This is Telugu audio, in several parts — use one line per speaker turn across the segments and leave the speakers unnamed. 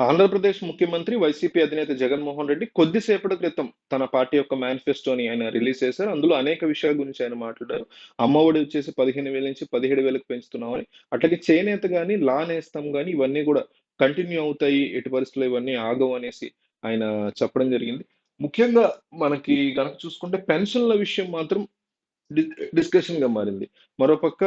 ఆంధ్రప్రదేశ్ ముఖ్యమంత్రి వైసీపీ అధినేత జగన్మోహన్ రెడ్డి కొద్దిసేపటి క్రితం తన పార్టీ యొక్క మేనిఫెస్టోని ఆయన రిలీజ్ చేశారు. అందులో అనేక విషయాల గురించి ఆయన మాట్లాడారు. అమ్మఒడి వచ్చేసి పదిహేను వేల నుంచి పదిహేడు వేలకు పెంచుతున్నామని అట్లాగే చేనేత కానీ లా నేస్తాం కానీ ఇవన్నీ కూడా కంటిన్యూ అవుతాయి. ఎటు పరిస్థితుల్లో ఇవన్నీ ఆగవు అనేసి ఆయన చెప్పడం జరిగింది. ముఖ్యంగా మనకి కనుక చూసుకుంటే పెన్షన్ల విషయం మాత్రం డిస్కషన్గా మారింది. మరోపక్క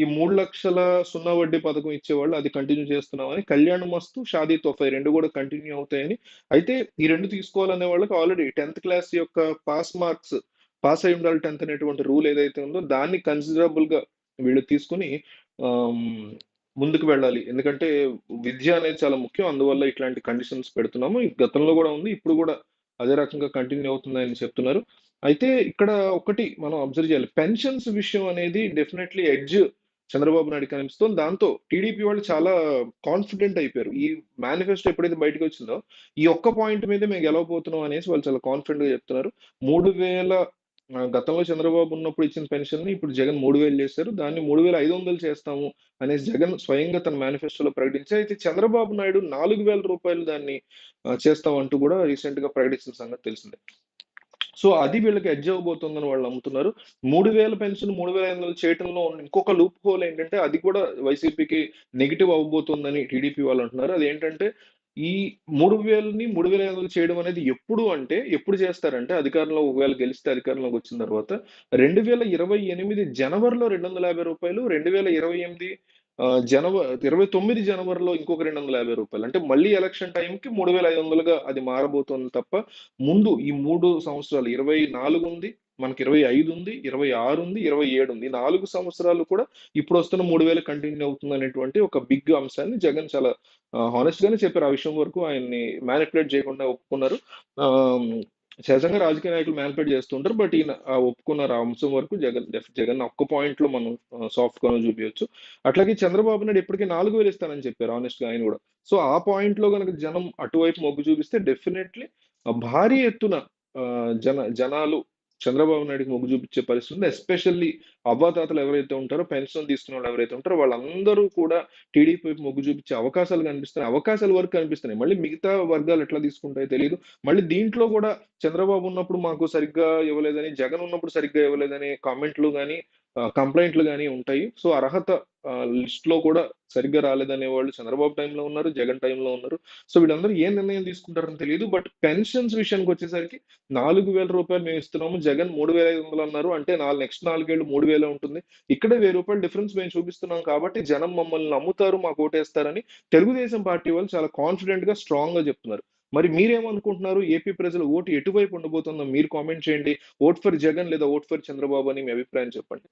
ఈ మూడు లక్షల సున్నా వడ్డీ పథకం ఇచ్చేవాళ్ళు అది కంటిన్యూ చేస్తున్నామని కళ్యాణ మస్తు షాదీ తోఫా రెండు కూడా కంటిన్యూ అవుతాయని. అయితే ఈ రెండు తీసుకోవాలనే వాళ్ళకి ఆల్రెడీ టెన్త్ క్లాస్ యొక్క పాస్ మార్క్స్ పాస్ అయి ఉండాలి టెన్త్ అనేటువంటి రూల్ ఏదైతే ఉందో దాన్ని కన్సిడరబుల్గా వీళ్ళు తీసుకుని ముందుకు వెళ్ళాలి. ఎందుకంటే విద్య అనేది చాలా ముఖ్యం. అందువల్ల ఇట్లాంటి కండిషన్స్ పెడుతున్నాము. ఈ గతంలో కూడా ఉంది. ఇప్పుడు కూడా అదే రకంగా కంటిన్యూ అవుతుందని చెప్తున్నారు. అయితే ఇక్కడ ఒకటి మనం అబ్జర్వ్ చేయాలి. పెన్షన్స్ విషయం అనేది డెఫినెట్లీ ఎడ్జ్ చంద్రబాబు నాయుడు కనిపిస్తుంది. దాంతో టీడీపీ వాళ్ళు చాలా కాన్ఫిడెంట్ అయిపోయారు. ఈ మేనిఫెస్టో ఎప్పుడైతే బయటకు వచ్చిందో ఈ ఒక్క పాయింట్ మీద మేము గెలవబోతున్నాం అనేసి వాళ్ళు చాలా కాన్ఫిడెంట్గా చెప్తున్నారు. మూడు వేల గతంలో చంద్రబాబు ఉన్నప్పుడు ఇచ్చిన పెన్షన్ని ఇప్పుడు జగన్ మూడు వేలు చేశారు. దాన్ని మూడు వేల ఐదు వందలు చేస్తాము అనేసి జగన్ స్వయంగా తన మేనిఫెస్టోలో ప్రకటించారు అయితే చంద్రబాబు నాయుడు నాలుగు వేల రూపాయలు దాన్ని చేస్తామంటూ కూడా రీసెంట్గా ప్రకటించిన సంగతి తెలిసిందే. సో అది వీళ్ళకి ఎడ్జ్ అవ్వబోతుందని వాళ్ళు నమ్ముతున్నారు. మూడు వేల పెన్షన్ మూడు వేల ఐదు వందలు చేయటంలో ఇంకొక లూప్ హోల్ ఏంటంటే అది కూడా వైసీపీకి నెగిటివ్ అవ్వబోతుందని టీడీపీ వాళ్ళు అంటున్నారు. అదేంటంటే ఈ మూడు వేలని మూడు వేల ఐదు వందలు చేయడం అనేది ఎప్పుడు అంటే ఎప్పుడు చేస్తారంటే అధికారంలో ఒకవేళ గెలిస్తే అధికారంలోకి వచ్చిన తర్వాత రెండు వేల ఇరవై ఎనిమిది జనవరిలో రెండు వందల యాభై రూపాయలు రెండు వేల ఇరవై ఎనిమిది జనవరి ఇరవై తొమ్మిది జనవరిలో ఇంకొక రెండు వందల యాభై రూపాయలు. అంటే మళ్ళీ ఎలక్షన్ టైంకి మూడు వేల ఐదు వందలుగా అది మారబోతోంది తప్ప ముందు ఈ మూడు సంవత్సరాలు ఇరవై నాలుగు ఉంది మనకి ఇరవై ఐదు ఉంది ఇరవై ఆరు ఉంది ఇరవై ఏడు ఉంది. నాలుగు సంవత్సరాలు కూడా ఇప్పుడు వస్తున్న మూడు వేలు కంటిన్యూ అవుతుంది అనేటువంటి ఒక బిగ్ అంశాన్ని జగన్ చాలా హానెస్ట్ గానే చెప్పారు. ఆ విషయం వరకు ఆయన్ని మ్యానిపులేట్ చేయకుండా ఒప్పుకున్నారు. సహజంగా రాజకీయ నాయకులు మ్యానిపేట్ చేస్తుంటారు బట్ ఈయన ఒప్పుకున్న ఆ అంశం వరకు జగన్ జగన్ ఒక్క పాయింట్లో మనం సాఫ్ట్గా చూపించచ్చు అట్లాగే చంద్రబాబు నాయుడు ఇప్పటికీ నాలుగు వేలు ఇస్తానని చెప్పారు ఆనెస్ట్గా ఆయన కూడా. సో ఆ పాయింట్లో కనుక జనం అటువైపు మొగ్గు చూపిస్తే డెఫినెట్లీ భారీ ఎత్తున జన జనాలు చంద్రబాబు నాయుడుకి మొగ్గు చూపించే పరిస్థితి ఉంది ఎస్పెషల్లీ అవ్వాతాతలు ఎవరైతే ఉంటారో పెన్షన్ తీసుకున్న వాళ్ళు ఎవరైతే ఉంటారో వాళ్ళందరూ కూడా టీడీపీ మొగ్గు చూపించే అవకాశాలు కనిపిస్తున్నాయి. అవకాశాల వరకు కనిపిస్తున్నాయి. మళ్ళీ మిగతా వర్గాలు ఎట్లా తీసుకుంటాయో తెలియదు మళ్ళీ దీంట్లో కూడా చంద్రబాబు ఉన్నప్పుడు మాకు సరిగ్గా ఇవ్వలేదని జగన్ ఉన్నప్పుడు సరిగ్గా ఇవ్వలేదని కామెంట్లు కానీ కంప్లైంట్లు కానీ ఉంటాయి. సో అర్హత లిస్ట్లో కూడా సరిగ్గా రాలేదనే వాళ్ళు చంద్రబాబు టైంలో ఉన్నారు జగన్ టైంలో ఉన్నారు. సో వీళ్ళందరూ ఏ నిర్ణయం తీసుకుంటారని తెలియదు. బట్ పెన్షన్స్ విషయానికి వచ్చేసరికి నాలుగు వేల రూపాయలు మేము ఇస్తున్నాము. జగన్ మూడు వేల ఐదు వందలు అన్నారు. అంటే నాలుగు నెక్స్ట్ నాలుగేళ్ళు మూడు వేలు ఉంటుంది. ఇక్కడే వెయ్యి రూపాయలు డిఫరెన్స్ మేము చూపిస్తున్నాం కాబట్టి జనం మమ్మల్ని నమ్ముతారు మాకు ఓటేస్తారని తెలుగుదేశం పార్టీ వాళ్ళు చాలా కాన్ఫిడెంట్గా స్ట్రాంగ్గా చెప్తున్నారు. మరి మీరేమనుకుంటున్నారు? ఏపీ ప్రజల ఓటు ఎటువైపు ఉండబోతుందో మీరు కామెంట్ చేయండి. ఓట్ ఫర్ జగన్ లేదా ఓట్ ఫర్ చంద్రబాబు అని మీ అభిప్రాయం చెప్పండి.